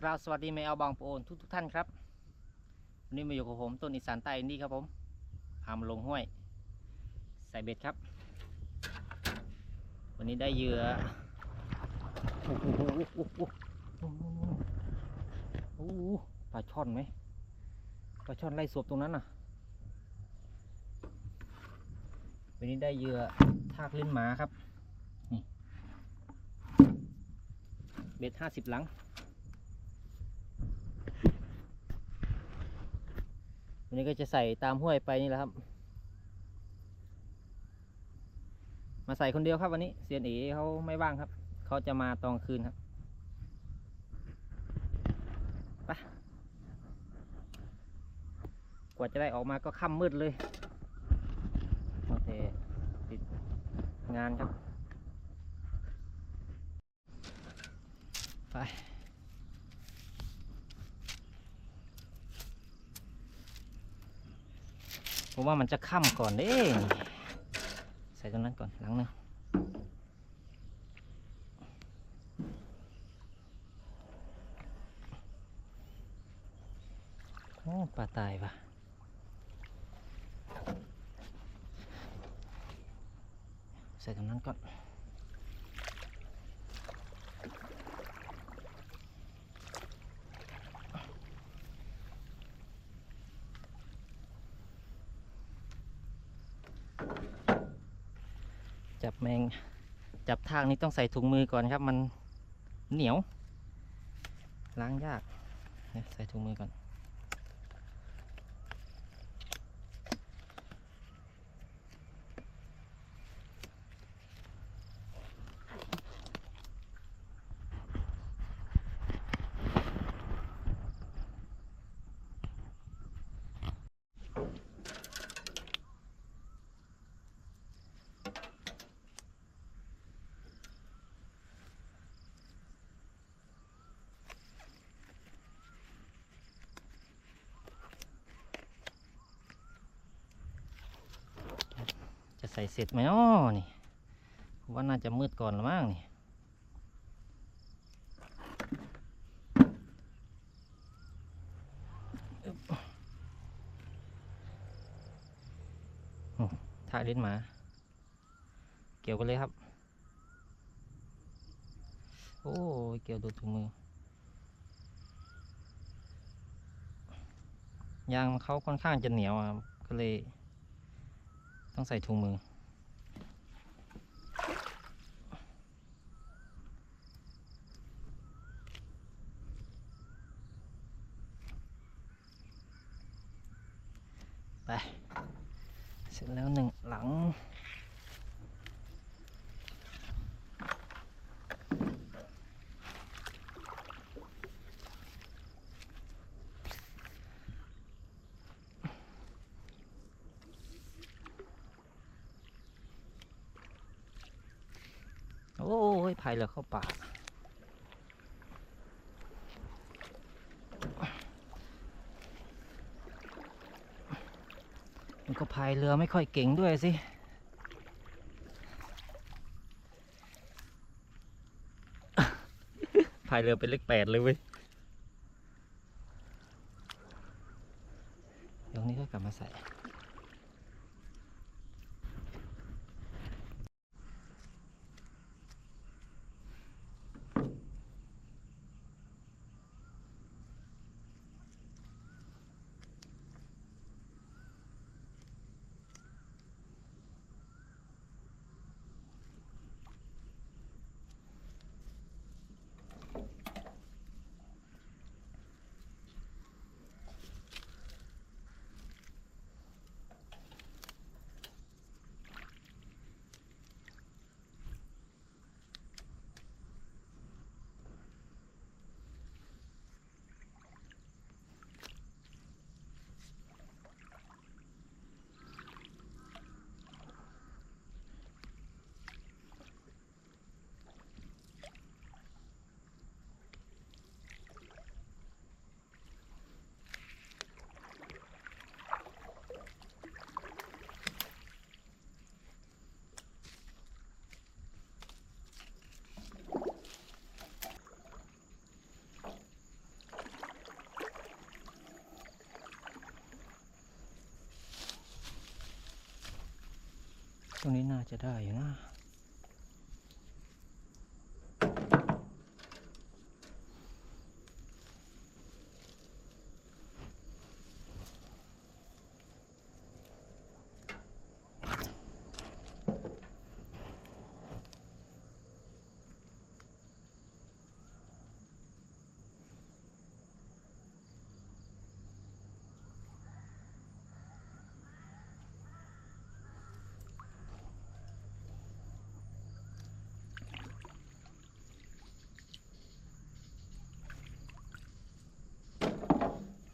กราบสวัสดีแม่เอาบางโปนทุกทุกท่านครับวันนี้มาอยู่กับผมต้นอีสานใต้อินดี้ครับผมพามาลงห้วย ใส่เบ็ดครับ วันนี้ได้เหยื่อโอ้โหปลาช่อนไหมปลาช่อนไล่สวบตรงนั้นน่ะ วันนี้ได้เหยื่อทากลิ้นหมาครับนี่เบ็ดห้าสิบหลัง วันนี้ก็จะใส่ตามห้วยไปนี่แหละครับ มาใส่คนเดียวครับวันนี้เซียนเอเขาไม่ว่างครับ เขาจะมาตอนคืนครับไปกว่าจะได้ออกมาก็ค่ำมืดเลยโอเคติดงานครับ ไป ผมว่ามันจะค่ำก่อนเด้ใส่ตรงนั้นก่อนหลังหนึงโอ้ปลาตายปะใส่ตรงนั้นก่อน จับแมง จับ ทางนี้ต้องใส่ถุงมือก่อนครับ มันเหนียว ล้างยาก ใส่ถุงมือก่อน ใส่เสร็จไหมอ้อนี่ว่าน่าจะมืดก่อนละมั้งนี่ท่าเล่นหมา เกี่ยวกันเลยครับ โอ้เกี่ยวดนถุงมือยางเขาค่อนข้างจะเหนียวอะครับก็เลย ต้องใส่ถุงมือ ไป เสร็จแล้วหนึ่งหลัง โอ้ยพายเรือเข้าป่า มันก็พายเรือไม่ค่อยเก่งด้วยสิพายเรือเป็นเลขแปดเลยเว้ยเดี๋ยวนี้ก็กลับมาใส่ ตรงนี้น่าจะได้อยู่นะ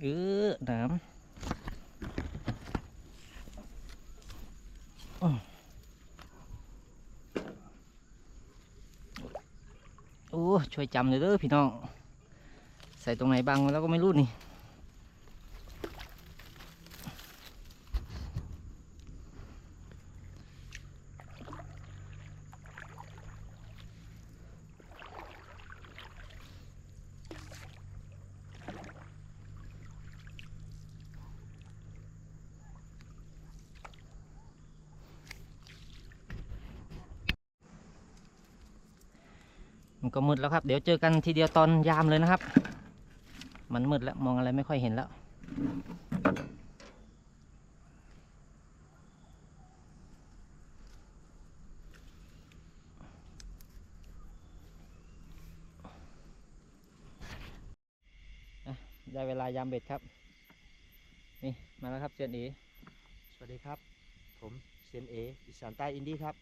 เออน้ำอ้อโอ้ช่วยจำเลยเด้อพี่น้อง ใส่ตรงไหนบ้างแล้วก็ไม่รู้นี่ มันก็มืดแล้วครับ เดี๋ยวเจอกันทีเดียวตอนยามเลยนะครับ มันมืดแล้วมองอะไรไม่ค่อยเห็นแล้วอะได้เวลายามเบ็ดครับ นี่มาแล้วครับเซียนเอสวัสดีครับ ผมเซียนเออีสานใต้อินดี้ครับ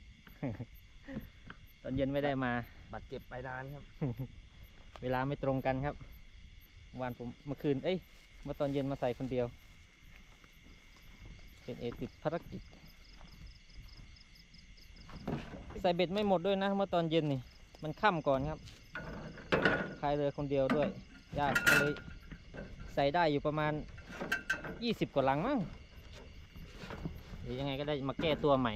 ตอนเย็นไม่ได้มา บัตรเจ็บไปนานครับ เวลาไม่ตรงกันครับวานผมเมื่อคืน เอ้ย เมื่อตอนเย็นมาใส่คนเดียว เป็นเอติดภารกิจ ใส่เบ็ดไม่หมดด้วยนะ เมื่อตอนเย็นนี่ มันค่ำก่อนครับพายเรือคนเดียวด้วย ยากก็เลยใส่ได้อยู่ประมาณ 20 กว่าลังมั้งเดี๋ยวยังไงก็ได้มาแก้ตัวใหม่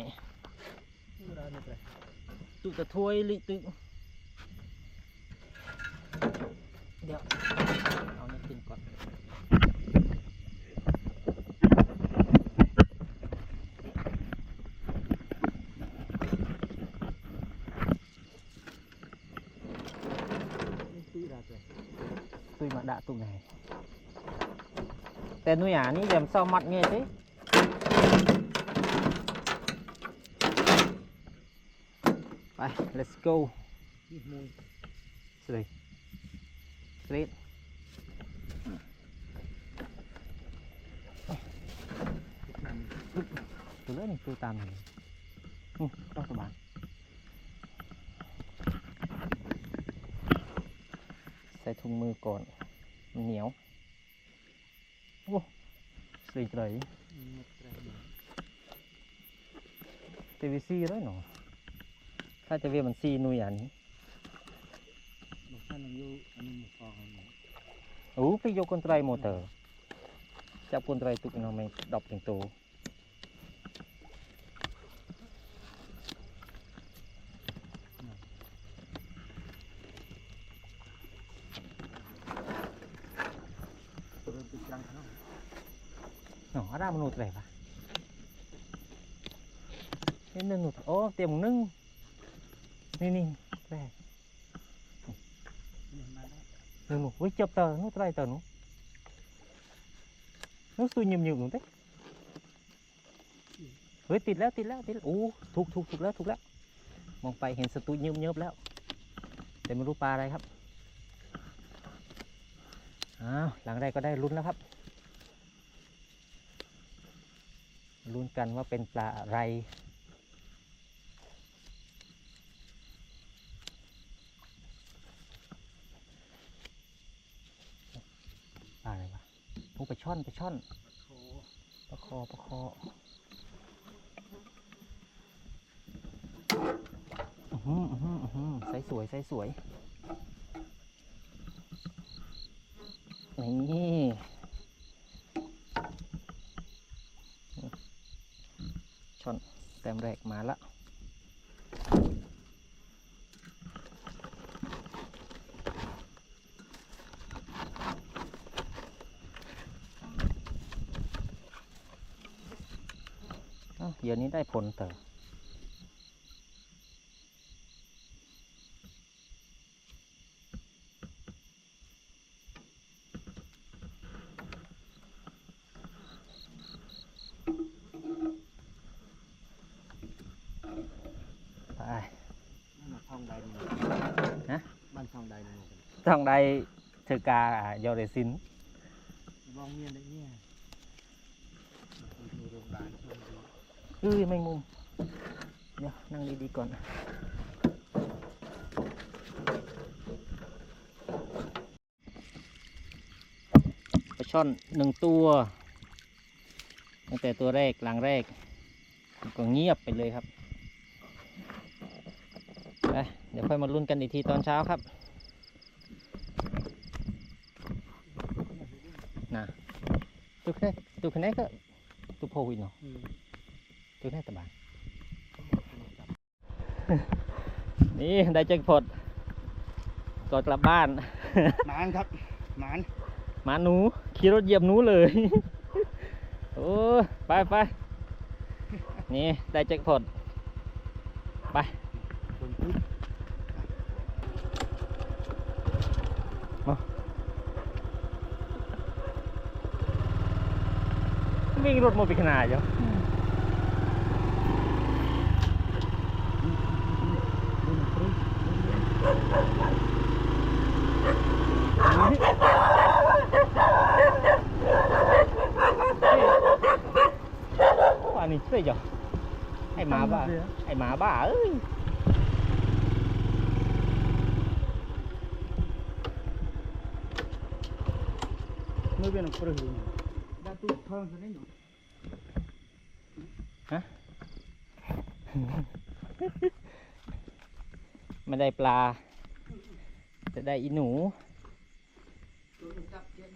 ตุตะทวยลิตึ เดี๋ยว เอาเนี่ยขึ้นก่อน tôi mà đã tụ này tên nuôi ả ní làm sao mặt nghe thế Bye, let's go. Straight. Straight. Từ lưỡi này tôi tạm này. Ừ, đó các bạn. Xài thùng mưa còn มันเหนียวโอ้สวยเลยเตวิซีเลยเนาะถ้าจะเวียมันซีนุยอันนี้ จับคนไตรตุกเนาะไม่ดอกถึงตัวเนาะอะไรมันหนุดเลยปะเห็นหนุดโอ้เตรียมนึ่งนี่นี่แรก nụ nụ với chụp tờ nó tay tờ nó nó xui nhầm nhầm luôn đấy เฮ้ยติดแล้วติดแล้วติดแล้วโอ้ถูกถูกถูกแล้วถูกแล้วมองไปเห็นสตูยิบเยิบแล้วแต่ไม่รู้ปลาอะไรครับอ้าวหลังแรกก็ได้ลุ้นแล้วครับลุ้นกันว่าเป็นปลาอะไร ปลาอะไรวะ โอ้ปลาช่อนปลาช่อนปลาคอปลาคออื้อหืออื้อหืออื้อหือใสสวยใสสวยนี่ช่อนแต้มแรกมาละ เดี๋ยวนี้ได้ผลเติมไปฮะบ้านช่องใดช่องใดถือกาโยเรซินบ้องเมียนได้ เอ้ยแมงมุม เดี๋ยวนั่งดีๆก่อนปลาช่อนหนึ่งตัว ตั้งแต่ตัวแรกหลังแรก ก็เงียบไปเลยครับไปเดี๋ยวค่อยมาลุ้นกันอีกทีตอนเช้าครับนะตัวแค่ตัวแค่ก็ตัวโพวินเนาะ ตัวแค่ตะบานนี่ได้แจ็คพอตก่อนกลับบ้าน หมานครับ หมาน หมาหนูขี่รถเหยียบหนูเลย โอ้ยไปไปนี่ได้แจ็คพอตไปบนพื้นวิ่งรถโมบิขนาดเดียวบนพื้ นว่านี่ช่วยจ้ะไอ้หมาบ้าไอ้หมาบ้าเอ้ยไม่เป็นปลื้มได้ตู้เพิ่มซะนิดหน่อย ไม่ได้ปลาแต่ได้อีหนูต้องจับเจน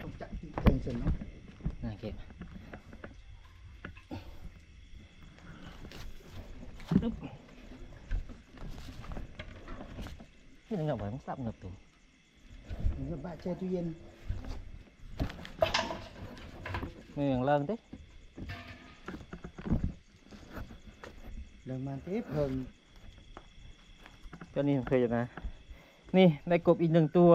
ต้องจับเจนเสร็จเนาะน่าเก็บปึ๊บนี่นึกออกไหมมันสับเงือบตัวมันจะบะแม เจ้านี่ผมเคยอยู่นะ นี่ได้กบอีกหนึ่งตัว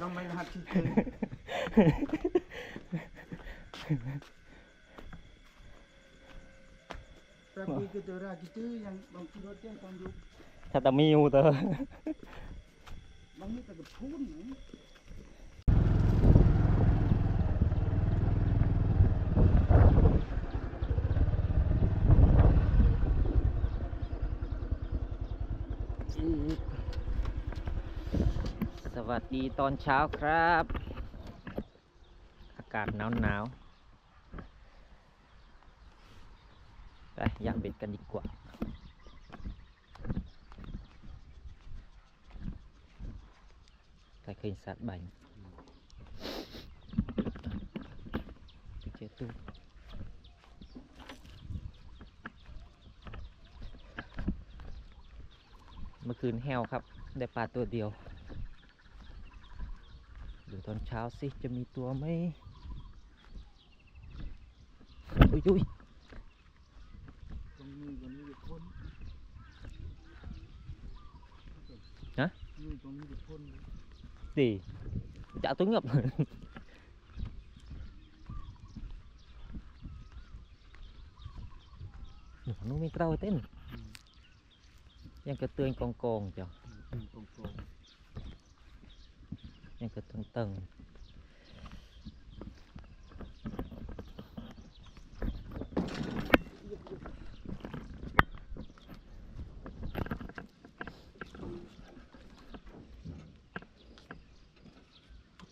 ลองไปหัดที่เต้น Tapi kita orang kita yang bang kira dia kan duk ถ้าแต่มีอยู่เตอ bang ni tak pun ni. ส วัสดีตอนเช้าครับ อากาศหนาวหนาวไปอยากเบ็ดกันดีกว่าแต่เคยสัตว์ใบไปเจอตู้เมื่อคืนแห้วครับ ได้ปลาตัวเดียว อนเช้าสิจะมีตัวไหมอุ้ยอุ้ย Tong ni kan ni pun. ฮะ Ni tong ni pun. ดีจะเอาตัวเงือบหนูนู้ไม่เกล้าเต้นยังกระเตือนกองกองๆจ้ะ Tong tong. ยังกระตึง ตึง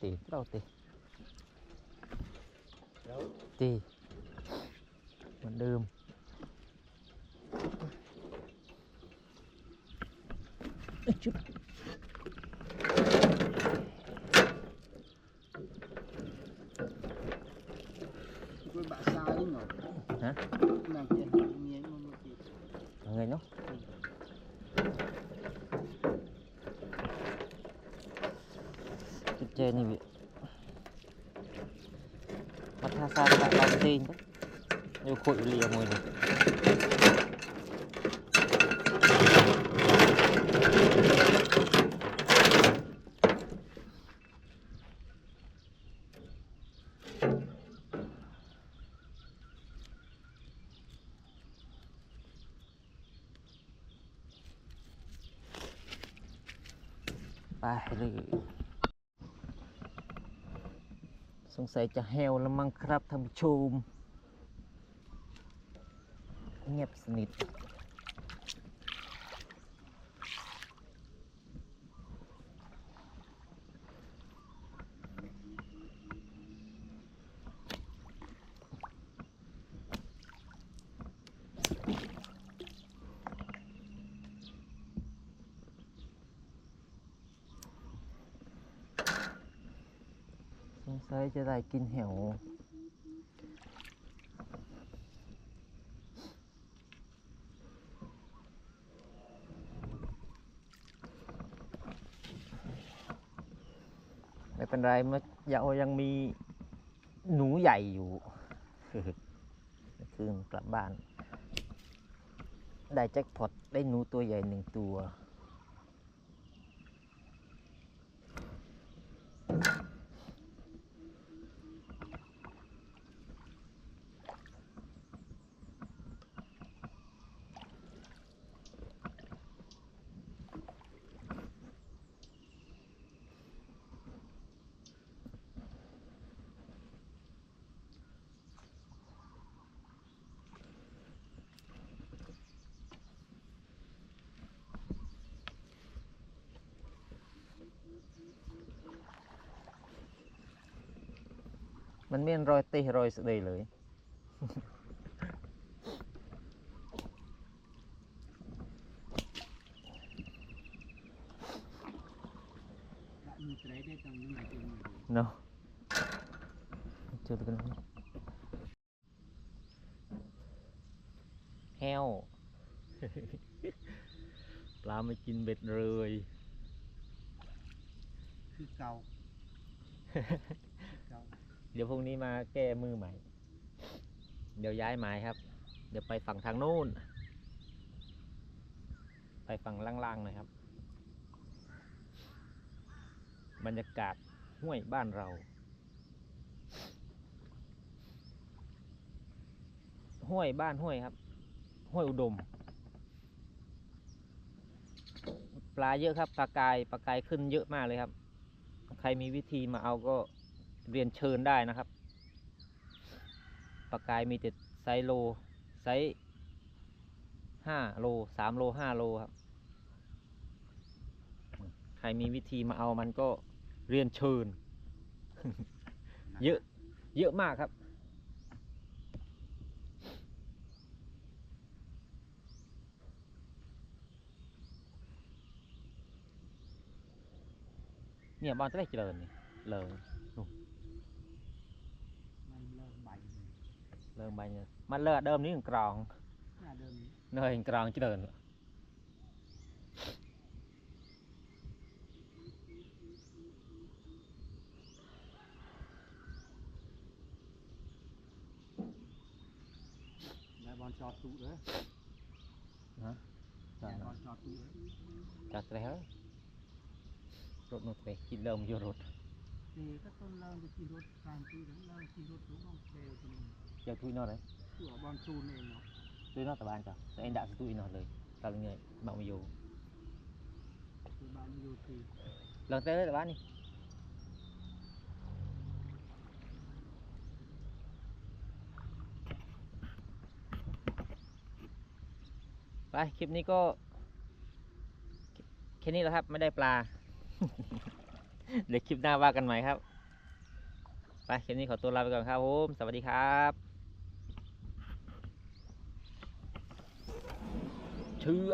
ตีเราตี Đâu? ตีเหมือ Put ulit yang สงสัยจะแหวแล้วมั้งครับท่านผู้ชม งียบสนิทสงสัยจะได้กินแหวไม่เป็นไรเมื่อยังยังมีหนูใหญ่อยู่คืนกลับบ้าน ได้แจ็คพอตได้หนูตัวใหญ่หนึ่งตัว មិនមានរយទេសរយស្ដីឡើយណូចូលទៅក្នុងហេវប្លាមកជីនបេតរឿយគឺកោ เดี๋ยวพรุ่งนี้มาแก้มือใหม่ เดี๋ยวย้ายหมายครับ เดี๋ยวไปฝั่งทางนู้น ไปฝั่งล่างๆหน่อยครับ บรรยากาศห้วยบ้านเรา ห้วยบ้านห้วยครับ ห้วยอุดม ปลาเยอะครับปลากายปลากายขึ้นเยอะมากเลยครับ ใครมีวิธีมาเอาก็ เรียนเชิญได้นะครับปลากายมีแต่ไซโลไซส์ห้าโลสามโลห้าโลครับ ใครมีวิธีมาเอามันก็เรียนเชิญ เยอะ เยอะมากครับ เนี่ยบ้านจะได้เจริญนี่เลย លើបាញ់មកលើអាដើមនេះក្រងអាដើមនៅឯក្រងច្រើនដែរបានចោតទូដែរណាចាបានចោតទូដែរចាស្រេះហើយរត់នោះស្រេះជីកលើមកយករត់ទេក៏ទៅឡើងទៅជីករត់តាមទីឡើងជីករត់ เจ้าทุยนอดเลยตัวบอลซูนเองเนาะทุยนอดตะบานจ้ะแต่เอ็นด่าสิทุยนอดเลยตอนนี้มามาอยู่ตัวบ้านอยู่ที่ลองเต้เลยตะบานนี่ไปคลิปนี้ก็แค่นี้แหละครับไม่ได้ปลา เดี๋ยวคลิปหน้าว่ากันใหม่ครับ ไปคลิปนี้ขอตัวลาไปก่อนครับผม สวัสดีครับ เชื่อ